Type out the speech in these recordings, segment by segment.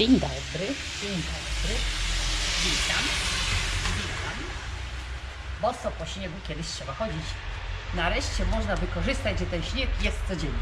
Dzień dobry, dzień dobry. Witam, witam. Boso po śniegu kiedyś trzeba chodzić. Nareszcie można wykorzystać, że ten śnieg jest codziennie.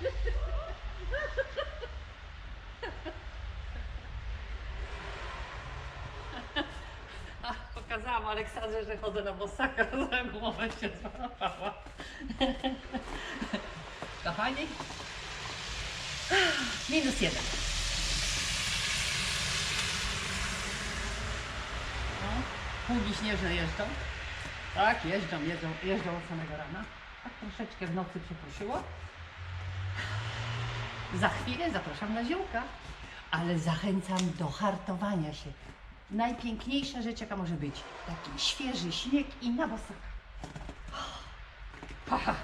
pokazałam Aleksandrze, że chodzę na bosaka, za głowę się złapała. Kochani, minus jeden. Pługi śnieżne jeżdżą. Tak, jeżdżą, jeżdżą, jeżdżą od samego rana. Tak troszeczkę w nocy przyprosiło. Za chwilę zapraszam na ziółka, ale zachęcam do hartowania się. Najpiękniejsza rzecz, jaka może być. Taki świeży śnieg i na bosaka.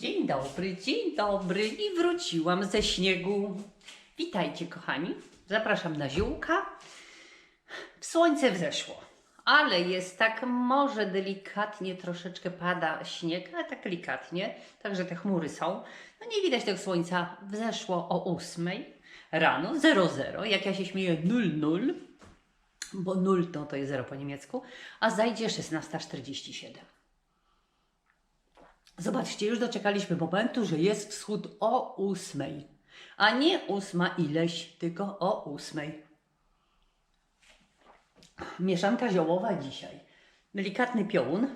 Dzień dobry, dzień dobry i wróciłam ze śniegu. Witajcie kochani, zapraszam na ziółka. Słońce wzeszło, ale jest tak może delikatnie, troszeczkę pada śnieg, ale tak delikatnie, także te chmury są. No nie widać tego słońca, wzeszło o 8 rano, 00, jak ja się śmieję 00, bo 0 to, to jest 0 po niemiecku, a zajdzie 16.47. Zobaczcie, już doczekaliśmy momentu, że jest wschód o 8, a nie 8 ileś, tylko o 8. Mieszanka ziołowa dzisiaj. Delikatny piołun.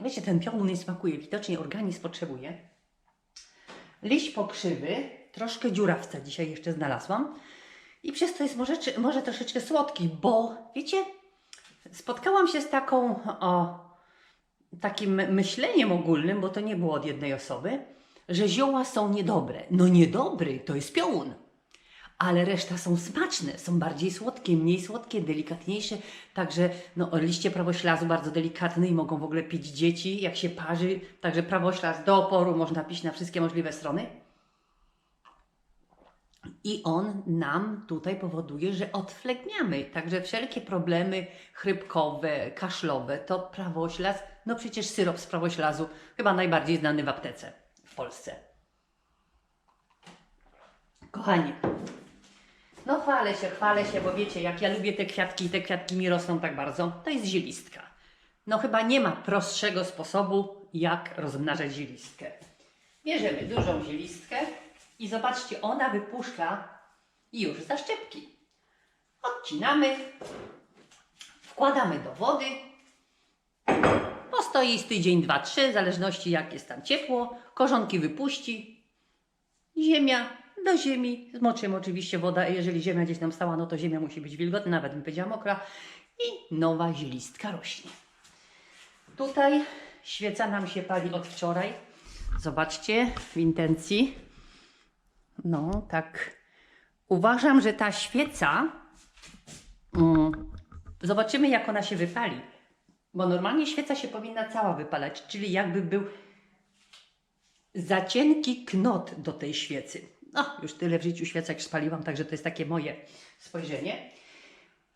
Wiecie, ten piołun nie smakuje, widocznie organizm potrzebuje. Liść pokrzywy, troszkę dziurawca dzisiaj jeszcze znalazłam. I przez to jest może, może troszeczkę słodki, bo wiecie, spotkałam się z taką, o, takim myśleniem ogólnym, bo to nie było od jednej osoby, że zioła są niedobre. No niedobry to jest piołun ale reszta są smaczne, są bardziej słodkie, mniej słodkie, delikatniejsze. Także no, liście prawoślazu bardzo delikatne i mogą w ogóle pić dzieci, jak się parzy. Także prawoślaz do oporu można pić na wszystkie możliwe strony. I on nam tutaj powoduje, że odflegniamy. Także wszelkie problemy chrypkowe, kaszlowe to prawoślaz. No przecież syrop z prawoślazu, chyba najbardziej znany w aptece w Polsce. Kochani, no chwalę się, chwalę się, bo wiecie, jak ja lubię te kwiatki i te kwiatki mi rosną tak bardzo, to jest zielistka. No chyba nie ma prostszego sposobu, jak rozmnażać zielistkę. Bierzemy dużą zielistkę i zobaczcie, ona wypuszcza już zaszczepki. Odcinamy, wkładamy do wody, postoi z tydzień, dwa, trzy, w zależności jak jest tam ciepło, korzonki wypuści, Ziemia do ziemi. Zmoczymy oczywiście woda. Jeżeli ziemia gdzieś nam stała, no to ziemia musi być wilgotna, nawet bym powiedziała mokra. I nowa zielistka rośnie. Tutaj świeca nam się pali od wczoraj. Zobaczcie w intencji. No, tak. Uważam, że ta świeca. Mm, zobaczymy, jak ona się wypali. Bo normalnie świeca się powinna cała wypalać, czyli jakby był za cienki knot do tej świecy. No, już tyle w życiu świecek spaliłam, także to jest takie moje spojrzenie.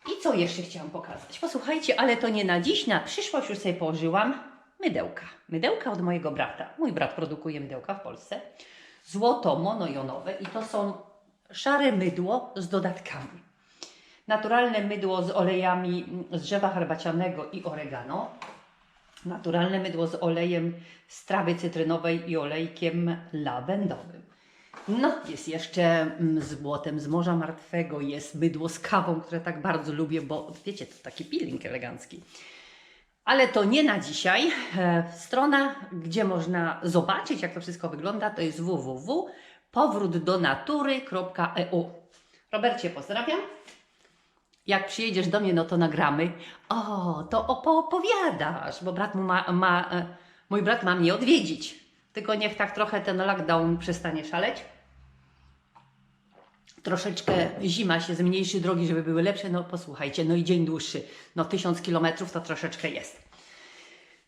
I co jeszcze chciałam pokazać? Posłuchajcie, ale to nie na dziś, na przyszłość już sobie położyłam mydełka. Mydełka od mojego brata. Mój brat produkuje mydełka w Polsce. Złoto monojonowe i to są szare mydło z dodatkami. Naturalne mydło z olejami z drzewa herbacianego i oregano naturalne mydło z olejem z trawy cytrynowej i olejkiem lawendowym. No, jest jeszcze mm, z błotem z Morza Martwego, jest mydło z kawą, które tak bardzo lubię, bo wiecie, to taki peeling elegancki. Ale to nie na dzisiaj. E, Strona, gdzie można zobaczyć, jak to wszystko wygląda, to jest www.powrótdonatury.eu. Robercie, pozdrawiam. Jak przyjedziesz do mnie, no to nagramy. O, to opowiadasz, bo brat ma, ma, e, mój brat ma mnie odwiedzić. Tylko niech tak trochę ten lockdown przestanie szaleć. troszeczkę zima się zmniejszy, drogi, żeby były lepsze, no posłuchajcie, no i dzień dłuższy, no tysiąc kilometrów to troszeczkę jest.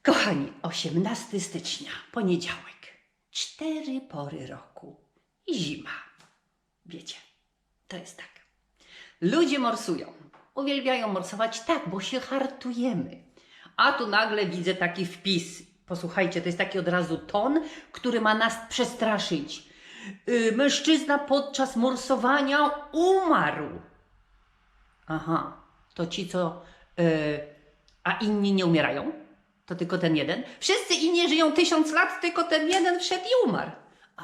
Kochani, 18 stycznia, poniedziałek, cztery pory roku i zima. Wiecie, to jest tak. Ludzie morsują, uwielbiają morsować, tak, bo się hartujemy. A tu nagle widzę taki wpis. Posłuchajcie, to jest taki od razu ton, który ma nas przestraszyć. Yy, mężczyzna podczas morsowania umarł. Aha, to ci, co. Yy, a inni nie umierają? To tylko ten jeden? Wszyscy inni żyją tysiąc lat, tylko ten jeden wszedł i umarł.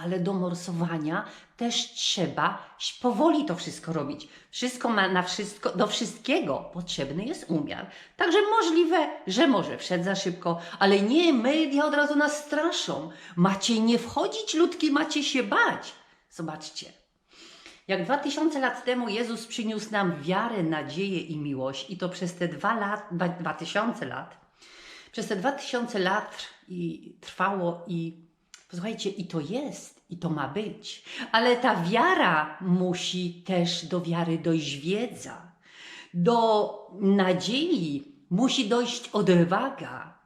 Ale do morsowania też trzeba powoli to wszystko robić. Wszystko ma na wszystko, do wszystkiego potrzebny jest umiar. Także możliwe, że może wszedł za szybko, ale nie, media od razu nas straszą. Macie nie wchodzić, ludki, macie się bać. Zobaczcie. Jak dwa tysiące lat temu Jezus przyniósł nam wiarę, nadzieję i miłość, i to przez te dwa, lat, dwa, tysiące lat, przez te dwa tysiące lat i trwało i posłuchajcie, i to jest, i to ma być. Ale ta wiara musi też do wiary dojść wiedza. Do nadziei musi dojść odwaga,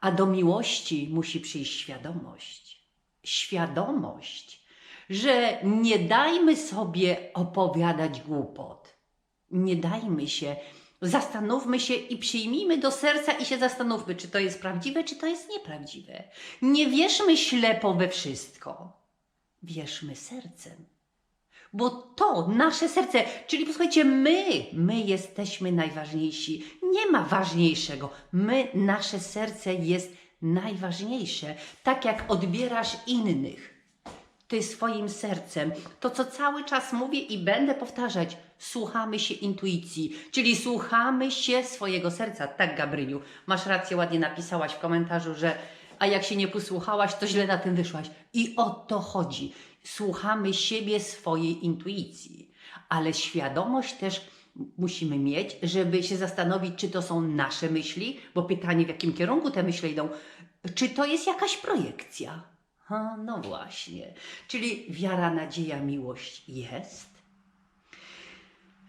a do miłości musi przyjść świadomość. Świadomość, że nie dajmy sobie opowiadać głupot. Nie dajmy się Zastanówmy się i przyjmijmy do serca i się zastanówmy, czy to jest prawdziwe, czy to jest nieprawdziwe. Nie wierzmy ślepo we wszystko. Wierzmy sercem. Bo to nasze serce, czyli posłuchajcie, my, my jesteśmy najważniejsi. Nie ma ważniejszego. My, nasze serce jest najważniejsze. Tak jak odbierasz innych ty swoim sercem. To, co cały czas mówię i będę powtarzać, słuchamy się intuicji, czyli słuchamy się swojego serca. Tak, Gabryniu, masz rację, ładnie napisałaś w komentarzu, że a jak się nie posłuchałaś, to źle na tym wyszłaś. I o to chodzi. Słuchamy siebie, swojej intuicji, ale świadomość też musimy mieć, żeby się zastanowić, czy to są nasze myśli, bo pytanie, w jakim kierunku te myśli idą, czy to jest jakaś projekcja. Ha, no właśnie. Czyli wiara, nadzieja, miłość jest.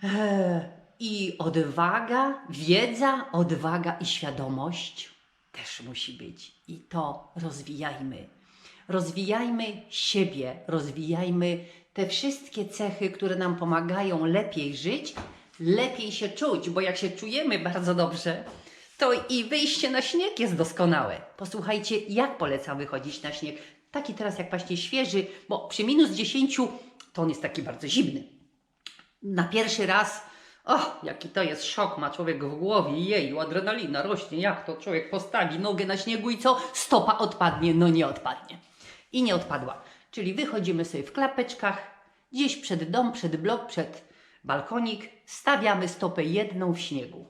Eee, I odwaga, wiedza, odwaga i świadomość też musi być. I to rozwijajmy. Rozwijajmy siebie, rozwijajmy te wszystkie cechy, które nam pomagają lepiej żyć, lepiej się czuć, bo jak się czujemy bardzo dobrze, to i wyjście na śnieg jest doskonałe. Posłuchajcie, jak polecam wychodzić na śnieg. Taki teraz jak właśnie świeży, bo przy minus 10 to on jest taki bardzo zimny. Na pierwszy raz, o, jaki to jest szok, ma człowiek w głowie, jej, adrenalina rośnie, jak to człowiek postawi nogę na śniegu i co? Stopa odpadnie, no nie odpadnie. I nie odpadła. Czyli wychodzimy sobie w klapeczkach, gdzieś przed dom, przed blok, przed balkonik, stawiamy stopę jedną w śniegu.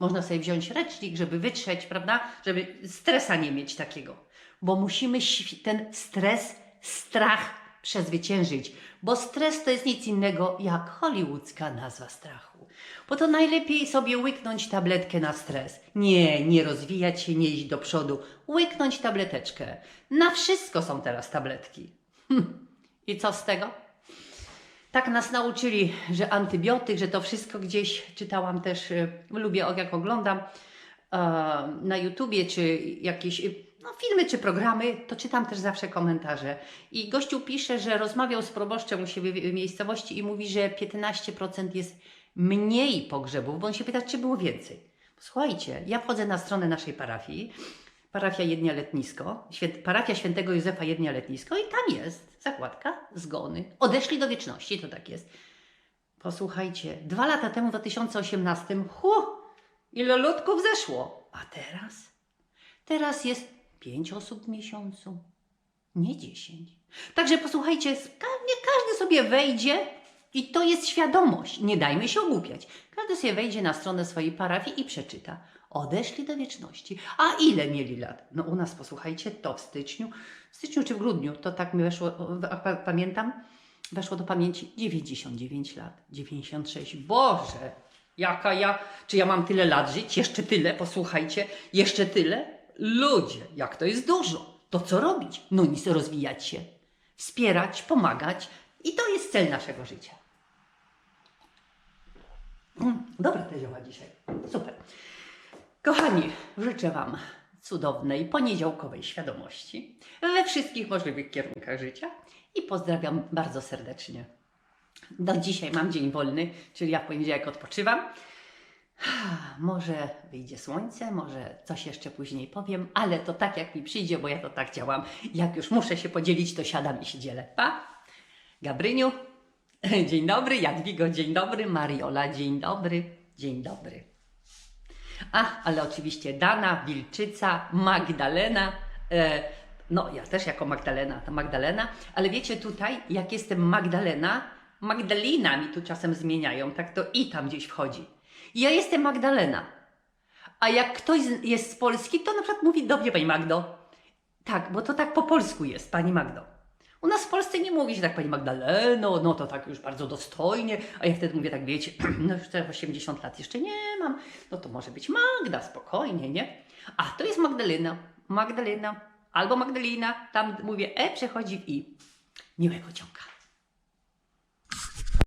Można sobie wziąć ręcznik, żeby wytrzeć, prawda? Żeby stresa nie mieć takiego. Bo musimy ten stres, strach przezwyciężyć. Bo stres to jest nic innego jak hollywoodzka nazwa strachu. Bo to najlepiej sobie łyknąć tabletkę na stres. Nie, nie rozwijać się, nie iść do przodu. Łyknąć tableteczkę. Na wszystko są teraz tabletki. I co z tego? Tak nas nauczyli, że antybiotyk, że to wszystko gdzieś czytałam też, y, lubię jak oglądam e, na YouTubie, czy jakieś y, no, filmy, czy programy, to czytam też zawsze komentarze. I gościu pisze, że rozmawiał z proboszczem u siebie w miejscowości i mówi, że 15% jest mniej pogrzebów, bo on się pyta, czy było więcej. Słuchajcie, ja wchodzę na stronę naszej parafii, parafia Jednia Letnisko, parafia świętego Józefa Jednia Letnisko i tam jest zakładka zgony. Odeszli do wieczności, to tak jest. Posłuchajcie, dwa lata temu, w 2018, hu, ile ludków zeszło. A teraz? Teraz jest pięć osób w miesiącu, nie dziesięć. Także posłuchajcie, ka- nie każdy sobie wejdzie i to jest świadomość. Nie dajmy się ogłupiać. Każdy sobie wejdzie na stronę swojej parafii i przeczyta. Odeszli do wieczności. A ile mieli lat? No u nas, posłuchajcie, to w styczniu, w styczniu czy w grudniu, to tak mi weszło, pamiętam, weszło do pamięci 99 lat, 96. Boże, jaka ja, czy ja mam tyle lat żyć? Jeszcze tyle, posłuchajcie, jeszcze tyle? Ludzie, jak to jest dużo. To co robić? No nic, rozwijać się, wspierać, pomagać i to jest cel naszego życia. Mm, Dobre te zioła dzisiaj. Super. Kochani, życzę Wam cudownej poniedziałkowej świadomości we wszystkich możliwych kierunkach życia i pozdrawiam bardzo serdecznie. Do dzisiaj mam dzień wolny, czyli ja w poniedziałek odpoczywam. Może wyjdzie słońce, może coś jeszcze później powiem, ale to tak jak mi przyjdzie, bo ja to tak działam. Jak już muszę się podzielić, to siadam i się dzielę. Pa! Gabryniu, dzień dobry. Jadwigo, dzień dobry. Mariola, dzień dobry. Dzień dobry. A, ale oczywiście Dana, Wilczyca, Magdalena. E, no, ja też jako Magdalena, to Magdalena, ale wiecie tutaj, jak jestem Magdalena, Magdalena mi tu czasem zmieniają, tak to i tam gdzieś wchodzi. Ja jestem Magdalena. A jak ktoś jest z Polski, to na przykład mówi do mnie Pani Magdo. Tak, bo to tak po polsku jest, Pani Magdo. U nas w Polsce nie mówi się tak Pani Magdaleno, no to tak już bardzo dostojnie, a ja wtedy mówię tak, wiecie, no już te 80 lat jeszcze nie mam, no to może być Magda, spokojnie, nie? A to jest Magdalena, Magdalena, albo Magdalena, tam mówię E, przechodzi w I. Miłego ciąga.